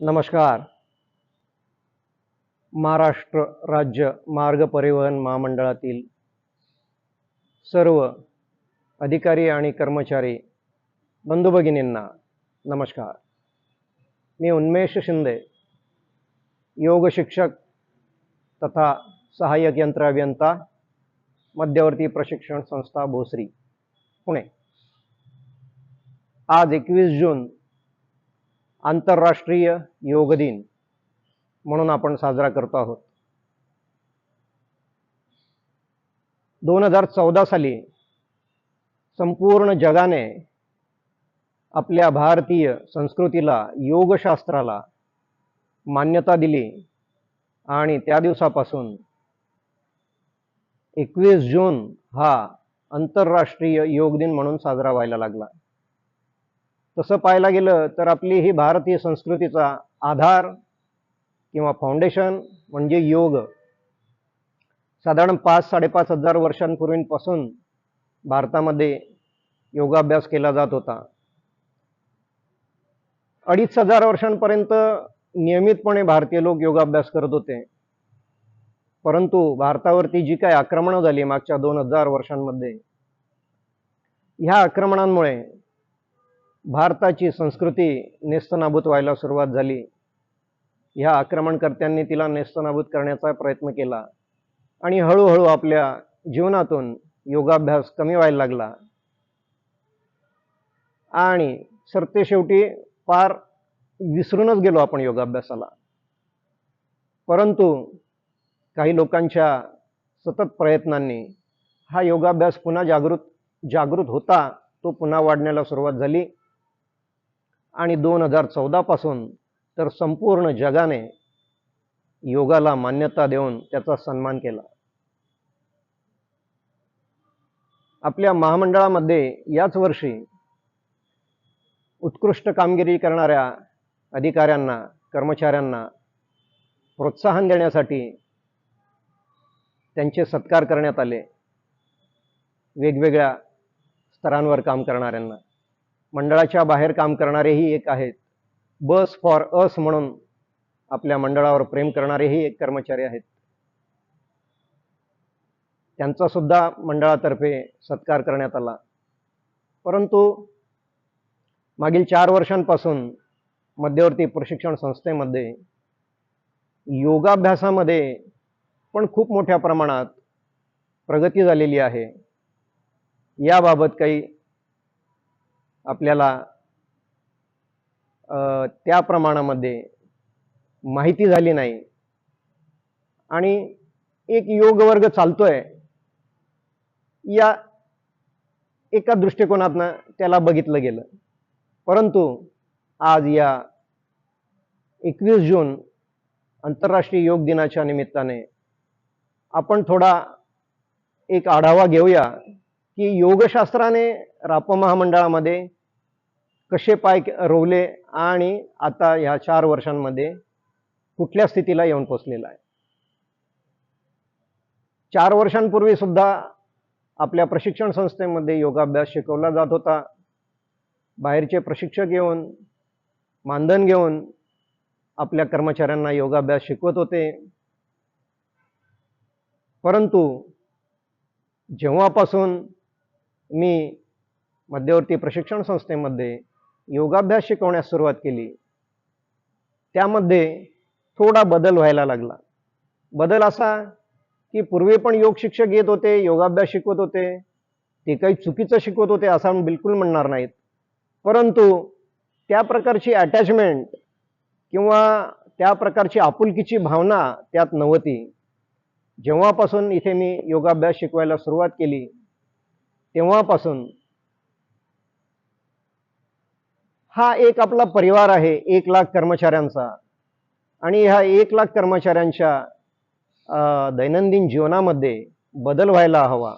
नमस्कार. महाराष्ट्र राज्य मार्ग परिवहन महामंडळातील सर्व अधिकारी आणि कर्मचारी बंधू भगिनींना नमस्कार. मी उन्मेष शिंदे योग शिक्षक तथा सहाय्यक यंत्र अभियंता मध्यवर्ती प्रशिक्षण संस्था भोसरी पुणे. आज एकवीस जून आंतरराष्ट्रीय योग दिन म्हणून आपण साजरा करतो आहोत. दोन हजार चौदा साली संपूर्ण जगाने आपल्या भारतीय संस्कृतीला योगशास्त्राला मान्यता दिली आणि त्या दिवसापासून एकवीस जून हा आंतरराष्ट्रीय योग दिन म्हणून साजरा व्हायला लागला. तसं पाहायला गेलं तर आपली ही भारतीय संस्कृतीचा आधार किंवा फाउंडेशन म्हणजे योग. साधारण पाच साडेपाच हजार वर्षांपूर्वींपासून भारतामध्ये योगाभ्यास केला जात होता. अडीच हजार वर्षांपर्यंत नियमितपणे भारतीय लोक योगाभ्यास करत होते. परंतु भारतावरती जी काही आक्रमणं झाली मागच्या दोन हजार वर्षांमध्ये ह्या आक्रमणांमुळे भारताची संस्कृती नेस्तनाबूत व्हायला सुरुवात झाली. ह्या आक्रमणकर्त्यांनी तिला नेस्तनाबूत करण्याचा प्रयत्न केला आणि हळूहळू आपल्या जीवनातून योगाभ्यास कमी व्हायला लागला. आणि सरतेशेवटी पार विसरूनच गेलो आपण योगाभ्यासाला. परंतु काही लोकांच्या सतत प्रयत्नांनी हा योगाभ्यास पुन्हा जागृत जागृत होता तो पुन्हा वाढण्याला सुरुवात झाली. आणि दोन हजार चौदापासून तर संपूर्ण जगाने योगाला मान्यता देऊन त्याचा सन्मान केला. आपल्या महामंडळामध्ये याच वर्षी उत्कृष्ट कामगिरी करणाऱ्या अधिकाऱ्यांना कर्मचाऱ्यांना प्रोत्साहन देण्यासाठी त्यांचे सत्कार करण्यात आले. वेगवेगळ्या स्तरांवर काम करणाऱ्यांना. मंडळाच्या बाहेर काम करणारेही एक आहेत. बस फॉर अस म्हणून आपल्या मंडळावर प्रेम करणारेही एक कर्मचारी आहेत. त्यांचा सुद्धा मंडळातर्फे सत्कार करण्यात आला. परंतु मागील चार वर्षांपासून मध्यवर्ती प्रशिक्षण संस्थेमध्ये योगाभ्यासामध्ये पण खूप मोठ्या प्रमाणात प्रगती झालेली आहे. याबाबत काही आपल्याला त्या प्रमाणामध्ये माहिती झाली नाही. आणि एक योग वर्ग चालतोय या एका दृष्टिकोनातनं त्याला बघितलं गेलं. परंतु आज या एकवीस जून आंतरराष्ट्रीय योग दिनाच्या निमित्ताने आपण थोडा एक आढावा घेऊया की योगशास्त्राने राप महामंडळामध्ये कसे पाय रोवले आणि आता ह्या चार वर्षांमध्ये कुठल्या स्थितीला येऊन पोचलेला आहे? चार वर्षांपूर्वी सुद्धा आपल्या प्रशिक्षण संस्थेमध्ये योगाभ्यास शिकवला जात होता. बाहेरचे प्रशिक्षक येऊन मानधन घेऊन आपल्या कर्मचाऱ्यांना योगाभ्यास शिकवत होते. परंतु जेव्हापासून मी मध्यवर्ती प्रशिक्षण संस्थेमध्ये योगाभ्यास शिकवण्यास सुरुवात केली. त्यामध्ये थोडा बदल व्हायला लागला. बदल असा की पूर्वी पण योग शिक्षक येत होते योगाभ्यास शिकवत होते. ते काही चुकीचं शिकवत होते असं आम्ही बिलकुल म्हणणार नाहीत. परंतु त्या प्रकारची अटॅचमेंट किंवा त्या प्रकारची आपुलकीची भावना त्यात नव्हती. जेव्हापासून इथे मी योगाभ्यास शिकवायला सुरुवात केली तेव्हापासून हा एक आपला परिवार आहे एक लाख कर्मचाऱ्यांचा. आणि ह्या एक लाख कर्मचाऱ्यांच्या दैनंदिन जीवनामध्ये बदल व्हायला हवा.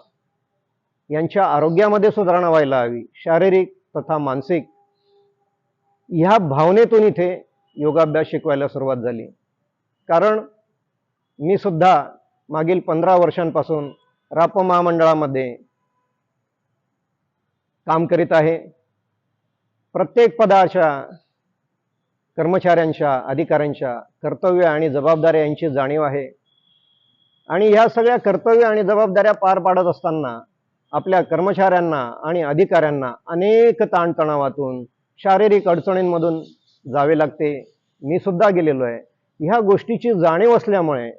यांच्या आरोग्यामध्ये सुधारणा व्हायला हवी शारीरिक तथा मानसिक. ह्या भावनेतून इथे योगाभ्यास शिकवायला सुरुवात झाली. कारण मी सुद्धा मागील पंधरा वर्षांपासून राप महामंडळामध्ये काम करीत आहे. प्रत्येक पदाच्या कर्मचाऱ्यांच्या अधिकाऱ्यांच्या कर्तव्य आणि जबाबदाऱ्या यांची जाणीव आहे. आणि ह्या सगळ्या कर्तव्य आणि जबाबदाऱ्या पार पाडत असताना आपल्या कर्मचाऱ्यांना आणि अधिकाऱ्यांना अनेक ताणतणावातून शारीरिक अडचणींमधून जावे लागते. मी सुद्धा गेलेलो आहे. ह्या गोष्टीची जाणीव असल्यामुळे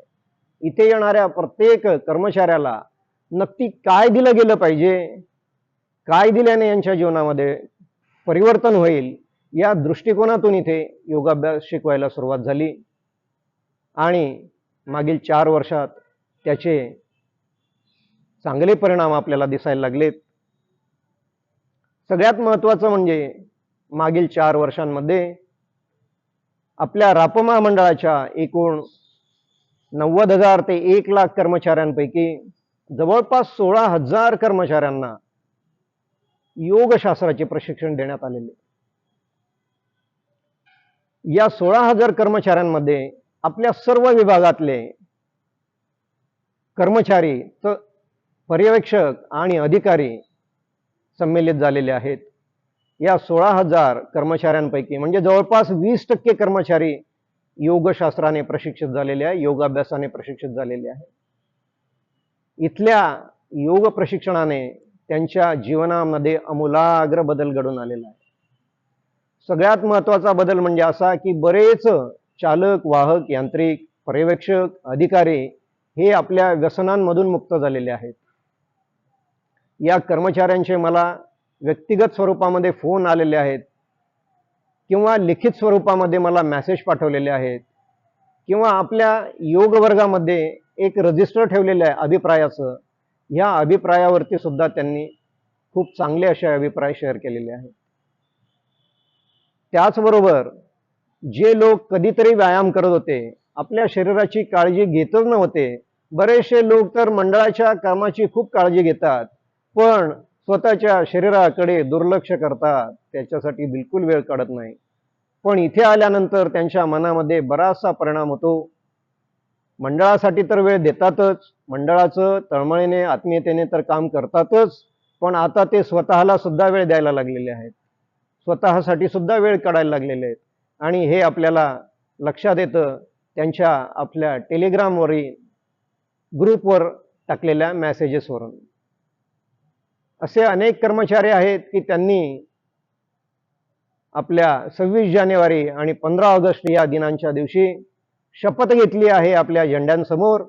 इथे येणाऱ्या प्रत्येक कर्मचाऱ्याला नक्की काय दिलं गेलं पाहिजे? काय दिल्याने यांच्या जीवनामध्ये परिवर्तन होईल या दृष्टिकोनातून इथे योगाभ्यास शिकवायला सुरुवात झाली. आणि मागील चार वर्षात त्याचे चांगले परिणाम आपल्याला दिसायला लागलेत. सगळ्यात महत्त्वाचं म्हणजे मागील चार वर्षांमध्ये आपल्या रापमा मंडळाच्या एकूण नव्वद हजार ते एक लाख कर्मचाऱ्यांपैकी जवळपास सोळा हजार कर्मचाऱ्यांना योगशास्त्राचे प्रशिक्षण देण्यात आलेले. या सोळा हजार कर्मचाऱ्यांमध्ये आपल्या सर्व विभागातले कर्मचारी पर्यवेक्षक आणि अधिकारी संमेलित झालेले आहेत. या सोळा हजार कर्मचाऱ्यांपैकी म्हणजे जवळपास वीस टक्के कर्मचारी योगशास्त्राने प्रशिक्षित झालेले आहे योगाभ्यासाने प्रशिक्षित झालेले आहे. इथल्या योग प्रशिक्षणाने त्यांच्या जीवनामध्ये अमूलाग्र बदल घडून आलेला आहे. सगळ्यात महत्त्वाचा बदल म्हणजे असा की बरेच चालक वाहक यांत्रिक पर्यवेक्षक अधिकारी हे आपल्या व्यसनांमधून मुक्त झालेले आहेत. या कर्मचाऱ्यांचे मला व्यक्तिगत स्वरूपामध्ये फोन आलेले आहेत किंवा लिखित स्वरूपामध्ये मला मेसेज पाठवलेले आहेत किंवा आपल्या योग वर्गामध्ये एक रजिस्टर ठेवलेलं आहे अभिप्रायाचं. ह्या अभिप्रायावरती सुद्धा त्यांनी खूप चांगले असे अभिप्राय शेअर केलेले आहेत. त्याचबरोबर जे लोक कधीतरी व्यायाम करत होते आपल्या शरीराची काळजी घेतच नव्हते. बरेचसे लोक तर मंडळाच्या कामाची खूप काळजी घेतात पण स्वतःच्या शरीराकडे दुर्लक्ष करतात. त्याच्यासाठी बिलकुल वेळ काढत नाही. पण इथे आल्यानंतर त्यांच्या मनामध्ये बराचसा परिणाम होतो. मंडळासाठी तर वेळ देतातच. मंडळाचं तळमळीने आत्मीयतेने तर काम करतातच. पण आता ते स्वतःला सुद्धा वेळ द्यायला लागलेले आहेत. स्वतःसाठी सुद्धा वेळ काढायला लागलेले आहेत. आणि हे आपल्याला लक्षात येतं. त्यांच्या आपल्या टेलिग्रामवरील ग्रुपवर टाकलेल्या मॅसेजेसवरून. असे अनेक कर्मचारी आहेत की त्यांनी आपल्या सव्वीस जानेवारी आणि पंधरा ऑगस्ट या दिनांच्या दिवशी शपथ घेतली आहे आपल्या झेंड्यांसमोर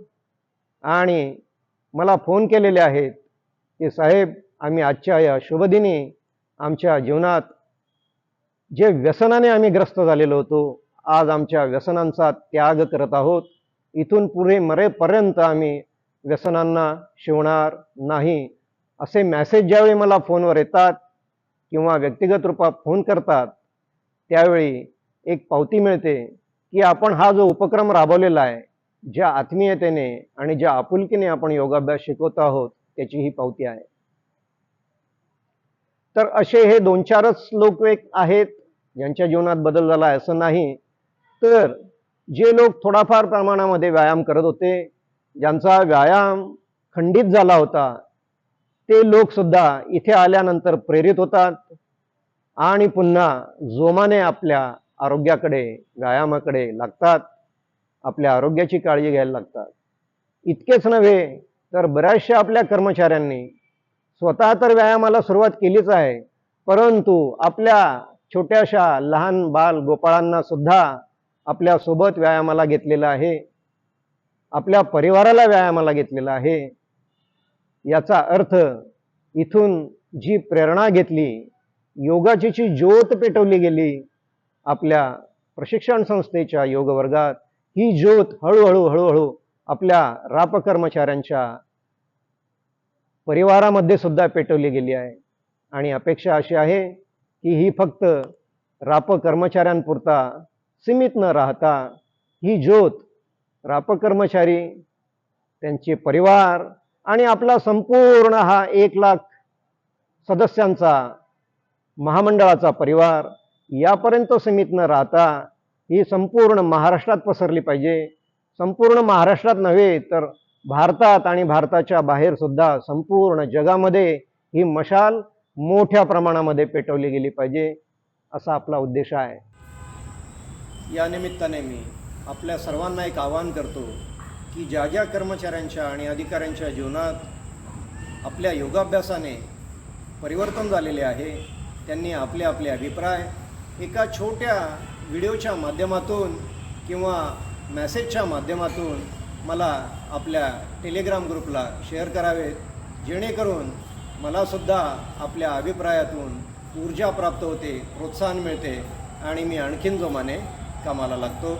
आणि मला फोन केलेले आहेत की साहेब आम्ही आजच्या या शुभदिनी आमच्या जीवनात जे व्यसनाने आम्ही ग्रस्त झालेलो होतो आज आमच्या व्यसनांचा त्याग करत आहोत. इथून पुढे मरेपर्यंत आम्ही व्यसनांना शिवणार नाही. असे मॅसेज ज्यावेळी मला फोनवर येतात किंवा व्यक्तिगत रूपात फोन करतात त्यावेळी एक पावती मिळते. की आपण हा जो उपक्रम राबवलेला आहे ज्या आत्मीयतेने आणि ज्या आपुलकीने आपण योगाभ्यास शिकवत आहोत त्याची ही पावती आहे. तर असे हे दोन चारच लोक एक आहेत ज्यांच्या जीवनात बदल झाला आहे असं नाही. तर जे लोक थोडाफार प्रमाणामध्ये व्यायाम करत होते ज्यांचा व्यायाम खंडित झाला होता ते लोक सुद्धा इथे आल्यानंतर प्रेरित होतात आणि पुन्हा जोमाने आपल्या आरोग्याकडे व्यायामाकडे लागतात. आपल्या आरोग्याची काळजी घ्यायला लागतात. इतकेच नव्हे तर बऱ्याचशा आपल्या कर्मचाऱ्यांनी स्वतः तर व्यायामाला सुरुवात केलीच आहे परंतु आपल्या छोट्याशा लहान बाल गोपाळांना सुद्धा आपल्यासोबत व्यायामाला घेतलेला आहे. आपल्या परिवाराला व्यायामाला घेतलेला आहे. याचा अर्थ इथून जी प्रेरणा घेतली योगाची जी ज्योत पेटवली गेली आपल्या प्रशिक्षण संस्थेच्या योग वर्गात ही ज्योत हळूहळू हळूहळू आपल्या राप कर्मचाऱ्यांच्या परिवारामध्ये सुद्धा पेटवली गेली आहे. आणि अपेक्षा अशी आहे की ही फक्त राप कर्मचाऱ्यांपुरता सीमित न राहता ही ज्योत राप कर्मचारी त्यांचे परिवार आणि आपला संपूर्ण हा एक लाख सदस्यांचा महामंडळाचा परिवार यापर्यंत सीमित न राहता ही संपूर्ण महाराष्ट्रात पसरली पाहिजे. संपूर्ण महाराष्ट्रात नव्हे तर भारतात आणि भारताच्या बाहेरसुद्धा संपूर्ण जगामध्ये ही मशाल मोठ्या प्रमाणामध्ये पेटवली गेली पाहिजे असा आपला उद्देश आहे. या निमित्ताने मी आपल्या सर्वांना एक आवाहन करतो की ज्या ज्या कर्मचाऱ्यांच्या आणि अधिकाऱ्यांच्या जीवनात आपल्या योगाभ्यासाने परिवर्तन झालेले आहे त्यांनी आपले आपले अभिप्राय एका छोट्या व्हिडिओच्या माध्यमातून किंवा मॅसेजच्या माध्यमातून मला आपल्या टेलिग्राम ग्रुपला शेअर करावेत जेणेकरून मलासुद्धा आपल्या अभिप्रायातून ऊर्जा प्राप्त होते प्रोत्साहन मिळते आणि मी आणखीन जोमाने कामाला लागतो.